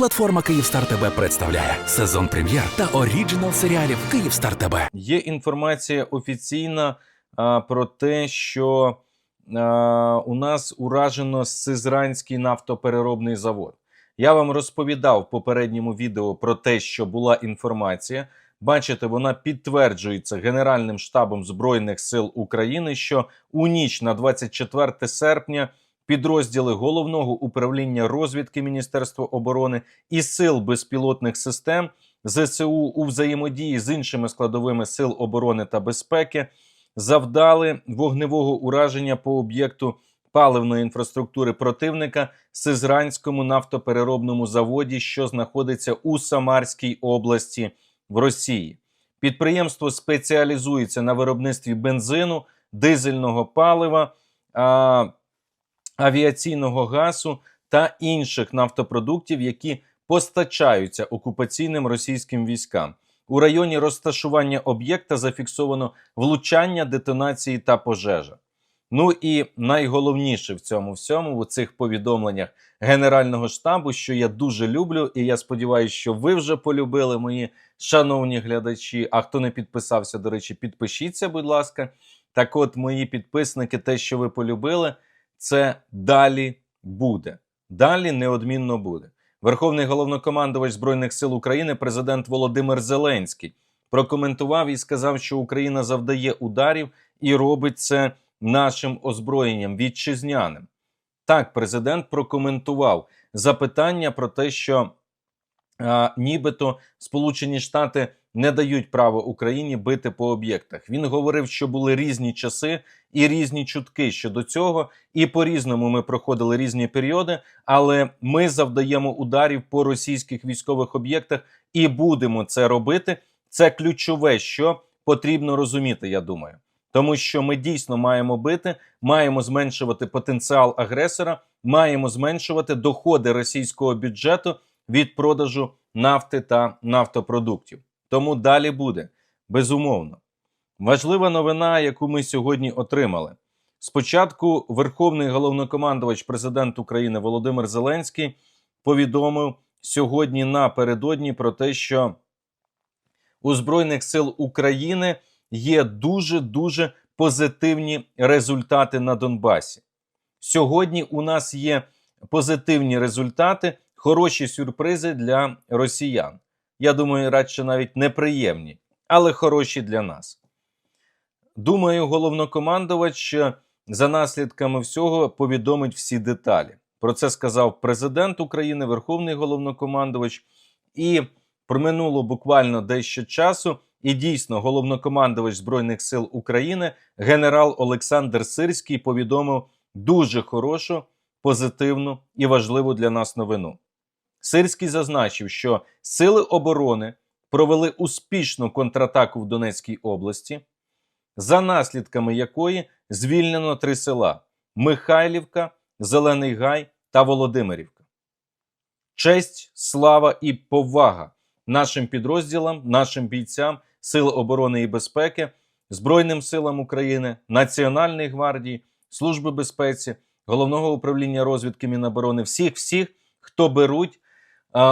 Платформа Київстар ТБ представляє сезон прем'єр та оріджинал серіалів Київстар ТБ. Є інформація офіційна а, про те, що а, у нас уражено Сизранський нафтопереробний завод. Я вам розповідав в попередньому відео про те, що була інформація. Бачите, вона підтверджується Генеральним штабом Збройних сил України, що у ніч на 24 серпня підрозділи головного управління розвідки Міністерства оборони і сил безпілотних систем ЗСУ у взаємодії з іншими складовими сил оборони та безпеки завдали вогневого ураження по об'єкту паливної інфраструктури противника Сизранському нафтопереробному заводі, що знаходиться у Самарській області в Росії. Підприємство спеціалізується на виробництві бензину, дизельного палива, авіаційного газу та інших нафтопродуктів, які постачаються окупаційним російським військам. У районі розташування об'єкта зафіксовано влучання, детонації та пожежа. Ну і найголовніше в цьому всьому у цих повідомленнях Генерального штабу, що я дуже люблю, і я сподіваюся, що ви вже полюбили мої шановні глядачі. А хто не підписався, до речі, підпишіться, будь ласка. Так, от, мої підписники, те, що ви полюбили, це далі буде. Далі неодмінно буде. Верховний головнокомандувач Збройних сил України, президент Володимир Зеленський, прокоментував і сказав, що Україна завдає ударів і робить це нашим озброєнням вітчизняним. Так, президент прокоментував запитання про те, що а, нібито Сполучені Штати не дають права Україні бити по об'єктах. Він говорив, що були різні часи і різні чутки щодо цього, і по-різному ми проходили різні періоди, але ми завдаємо ударів по російських військових об'єктах і будемо це робити. Це ключове, що потрібно розуміти, я думаю. Тому що ми дійсно маємо бити, маємо зменшувати потенціал агресора, маємо зменшувати доходи російського бюджету від продажу нафти та нафтопродуктів. Тому далі буде безумовно. Важлива новина, яку ми сьогодні отримали. Спочатку Верховний головнокомандувач президент України Володимир Зеленський повідомив сьогодні напередодні про те, що у Збройних сил України є дуже дуже позитивні результати на Донбасі. Сьогодні у нас є позитивні результати, хороші сюрпризи для росіян. Я думаю, радше навіть неприємні, але хороші для нас. Думаю, головнокомандувач за наслідками всього повідомить всі деталі. Про це сказав президент України, Верховний головнокомандувач. І проминуло буквально дещо часу. І дійсно, головнокомандувач Збройних сил України, генерал Олександр Сирський, повідомив дуже хорошу, позитивну і важливу для нас новину. Сирський зазначив, що сили оборони провели успішну контратаку в Донецькій області, за наслідками якої звільнено три села: Михайлівка, Зелений Гай та Володимирівка. Честь, слава і повага нашим підрозділам, нашим бійцям Сил оборони і безпеки, Збройним силам України, Національної гвардії, Служби безпеці, головного управління розвідки Міноборони, всіх, всіх, хто беруть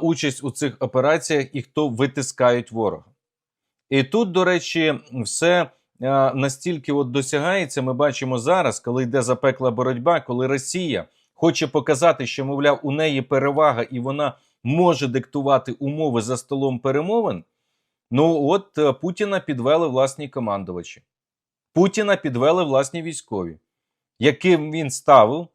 участь у цих операціях і хто витискають ворога. І тут, до речі, все настільки от досягається. Ми бачимо зараз, коли йде запекла боротьба, коли Росія хоче показати, що, мовляв, у неї перевага і вона може диктувати умови за столом перемовин. Ну, от е, Путіна підвели власні командувачі. Путіна підвели власні військові, яким він ставив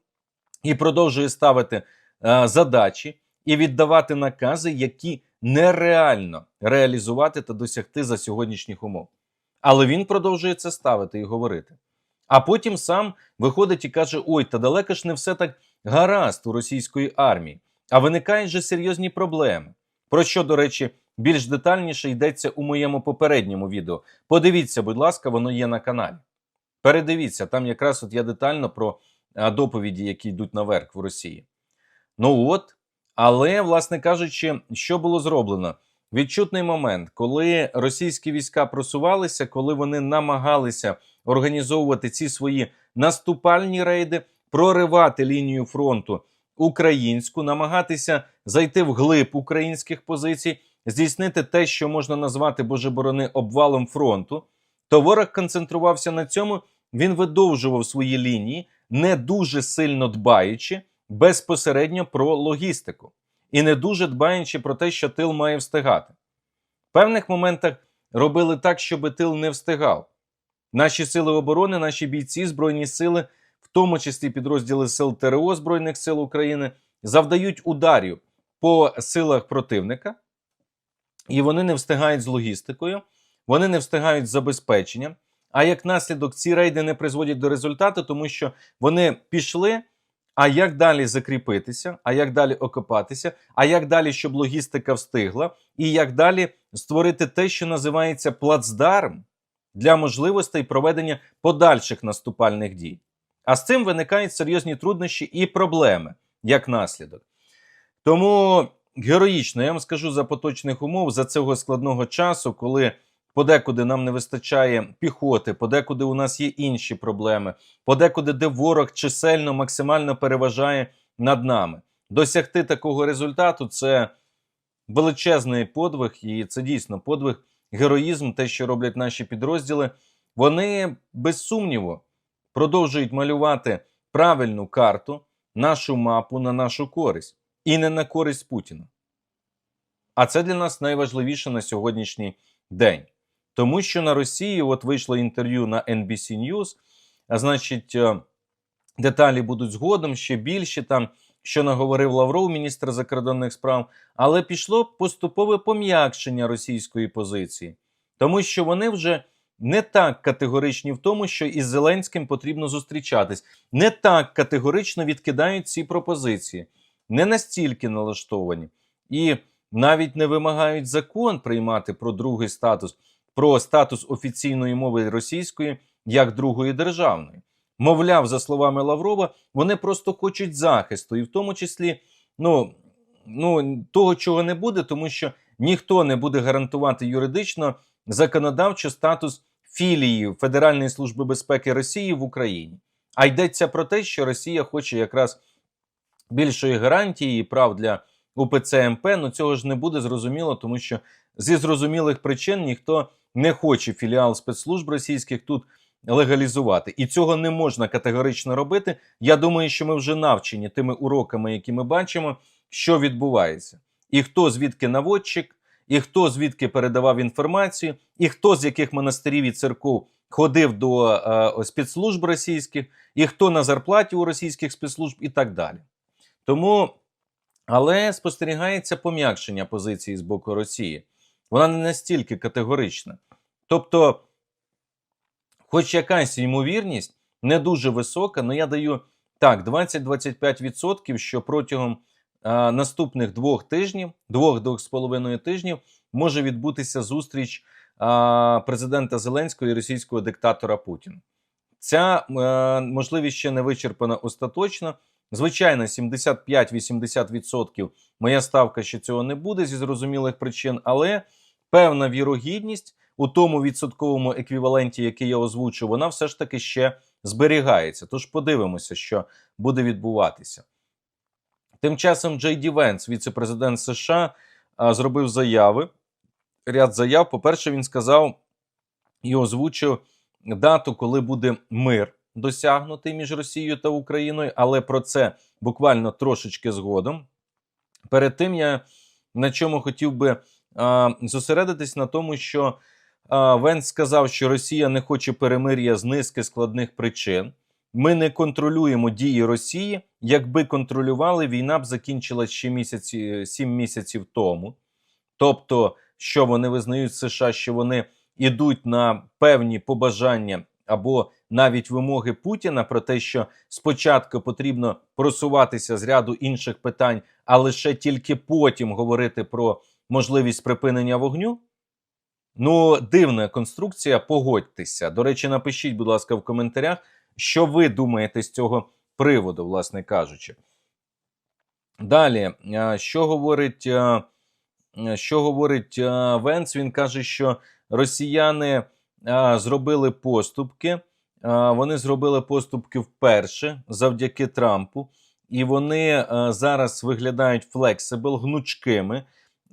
і продовжує ставити е, задачі і віддавати накази, які нереально реалізувати та досягти за сьогоднішніх умов. Але він продовжує це ставити і говорити. А потім сам виходить і каже: Ой, та далеко ж не все так гаразд у російської армії, а виникають же серйозні проблеми. Про що, до речі, більш детальніше йдеться у моєму попередньому відео. Подивіться, будь ласка, воно є на каналі. Передивіться, там якраз от я детально про доповіді, які йдуть наверх в Росії. Ну от, але, власне кажучи, що було зроблено? Відчутний момент, коли російські війська просувалися, коли вони намагалися організовувати ці свої наступальні рейди, проривати лінію фронту українську, намагатися зайти в глиб українських позицій, здійснити те, що можна назвати боже борони обвалом фронту, то ворог концентрувався на цьому. Він видовжував свої лінії, не дуже сильно дбаючи безпосередньо про логістику і не дуже дбаючи про те, що тил має встигати. В певних моментах робили так, щоб тил не встигав. Наші сили оборони, наші бійці, збройні сили, в тому числі підрозділи сил ТРО Збройних сил України, завдають ударів по силах противника, і вони не встигають з логістикою, вони не встигають з забезпеченням. А як наслідок, ці рейди не призводять до результату, тому що вони пішли. А як далі закріпитися, а як далі окопатися, а як далі, щоб логістика встигла, і як далі створити те, що називається плацдарм для можливостей проведення подальших наступальних дій. А з цим виникають серйозні труднощі і проблеми як наслідок. Тому героїчно я вам скажу за поточних умов за цього складного часу, коли подекуди нам не вистачає піхоти, подекуди у нас є інші проблеми, подекуди, де ворог чисельно максимально переважає над нами. Досягти такого результату це величезний подвиг, і це дійсно подвиг, героїзм, те, що роблять наші підрозділи. Вони без сумніву продовжують малювати правильну карту, нашу мапу на нашу користь і не на користь Путіна. А це для нас найважливіше на сьогоднішній день. Тому що на Росії от вийшло інтерв'ю на NBC News, а значить, е, деталі будуть згодом ще більше там, що наговорив Лавров, міністр закордонних справ, але пішло поступове пом'якшення російської позиції, тому що вони вже не так категоричні в тому, що із Зеленським потрібно зустрічатись, не так категорично відкидають ці пропозиції, не настільки налаштовані. І навіть не вимагають закон приймати про другий статус про статус офіційної мови російської як другої державної. Мовляв, за словами Лаврова, вони просто хочуть захисту, і в тому числі ну, ну, того, чого не буде, тому що ніхто не буде гарантувати юридично законодавчо статус філії Федеральної служби безпеки Росії в Україні. А йдеться про те, що Росія хоче якраз більшої гарантії і прав для УПЦ МП. Ну цього ж не буде зрозуміло, тому що зі зрозумілих причин ніхто не хоче філіал спецслужб російських тут легалізувати. І цього не можна категорично робити. Я думаю, що ми вже навчені тими уроками, які ми бачимо, що відбувається, і хто звідки наводчик, і хто звідки передавав інформацію, і хто з яких монастирів і церков ходив до е, спецслужб російських, і хто на зарплаті у російських спецслужб, і так далі. Тому, але спостерігається пом'якшення позиції з боку Росії. Вона не настільки категорична. Тобто, хоч якась ймовірність не дуже висока, але я даю так, 20-25%, що протягом а, наступних двох тижнів, двох-двох з половиною тижнів, може відбутися зустріч а, президента Зеленського і російського диктатора Путіна. Ця а, можливість ще не вичерпана остаточно. Звичайно, 75-80% моя ставка, що цього не буде зі зрозумілих причин, але певна вірогідність у тому відсотковому еквіваленті, який я озвучу, вона все ж таки ще зберігається. Тож подивимося, що буде відбуватися. Тим часом Джей Ді Венс, віце-президент США, зробив заяви. Ряд заяв. По-перше, він сказав і озвучив дату, коли буде мир досягнутий між Росією та Україною, але про це буквально трошечки згодом. Перед тим я на чому хотів би а, зосередитись на тому, що а, Венс сказав, що Росія не хоче перемир'я з низки складних причин. Ми не контролюємо дії Росії. Якби контролювали, війна б закінчилась ще місяці, 7 місяців тому. Тобто, що вони визнають США, що вони йдуть на певні побажання або навіть вимоги Путіна про те, що спочатку потрібно просуватися з ряду інших питань, а лише тільки потім говорити про можливість припинення вогню. Ну, дивна конструкція, погодьтеся. До речі, напишіть, будь ласка, в коментарях, що ви думаєте з цього приводу, власне кажучи. Далі, що говорить що говорить Венц? Він каже, що росіяни зробили поступки. Вони зробили поступки вперше завдяки Трампу. і вони е, зараз виглядають флексибл, гнучкими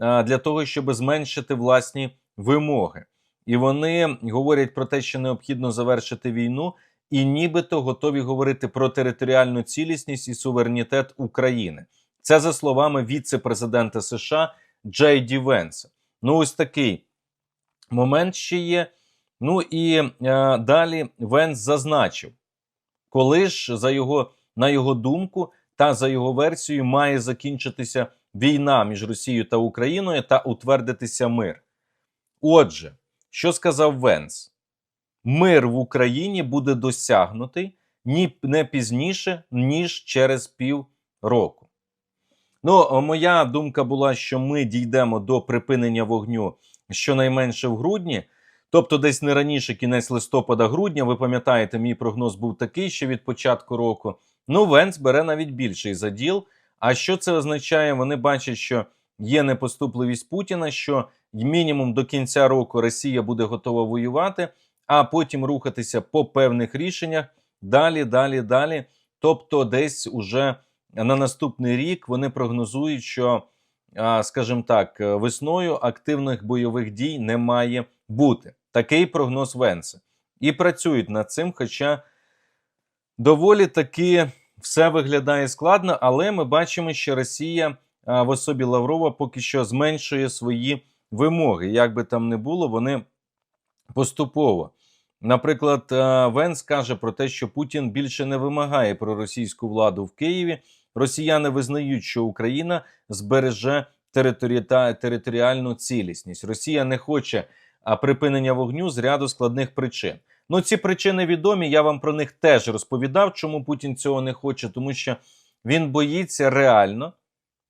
е, для того, щоб зменшити власні вимоги. І вони говорять про те, що необхідно завершити війну, і нібито готові говорити про територіальну цілісність і суверенітет України. Це за словами віце-президента США Джей Ді Венса. Ну, ось такий момент ще є. Ну і е, далі Венс зазначив, коли ж за його на його думку та за його версією має закінчитися війна між Росією та Україною та утвердитися мир. Отже, що сказав Венс? Мир в Україні буде досягнутий ні не пізніше, ніж через пів року. Ну, моя думка була, що ми дійдемо до припинення вогню щонайменше в грудні, тобто десь не раніше, кінець листопада-грудня. Ви пам'ятаєте, мій прогноз був такий ще від початку року. Ну, Венц бере навіть більший заділ. А що це означає? Вони бачать, що є непоступливість Путіна, що мінімум до кінця року Росія буде готова воювати, а потім рухатися по певних рішеннях далі, далі, далі. Тобто, десь уже на наступний рік вони прогнозують, що, скажімо так, весною активних бойових дій не має бути. Такий прогноз Венса. І працюють над цим, хоча доволі таки все виглядає складно, але ми бачимо, що Росія в особі Лаврова поки що зменшує свої вимоги. Як би там не було, вони поступово. Наприклад, Венс каже про те, що Путін більше не вимагає про російську владу в Києві. Росіяни визнають, що Україна збереже територі- територіальну цілісність. Росія не хоче припинення вогню з ряду складних причин. Ну, ці причини відомі. Я вам про них теж розповідав, чому Путін цього не хоче, тому що він боїться реально,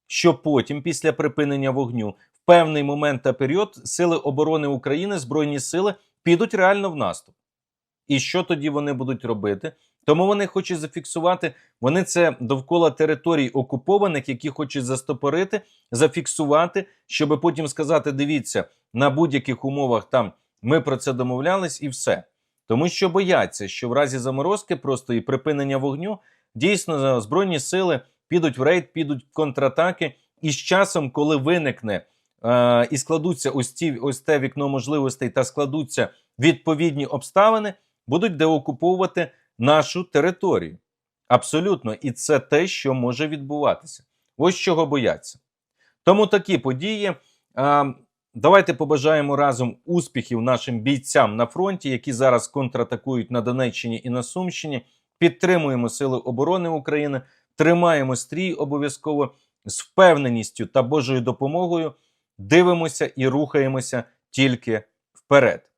що потім, після припинення вогню, в певний момент та період сили оборони України, збройні сили підуть реально в наступ. І що тоді вони будуть робити? Тому вони хочуть зафіксувати, вони це довкола територій окупованих, які хочуть застопорити, зафіксувати, щоб потім сказати: дивіться, на будь-яких умовах там ми про це домовлялись, і все. Тому що бояться, що в разі заморозки просто і припинення вогню дійсно збройні сили підуть в рейд, підуть в контратаки, і з часом, коли виникне е, і складуться ось ті ось те вікно можливостей та складуться відповідні обставини, будуть деокуповувати нашу територію. Абсолютно, і це те, що може відбуватися. Ось чого бояться. Тому такі події. Давайте побажаємо разом успіхів нашим бійцям на фронті, які зараз контратакують на Донеччині і на Сумщині. Підтримуємо Сили оборони України, тримаємо стрій обов'язково з впевненістю та Божою допомогою. Дивимося і рухаємося тільки вперед.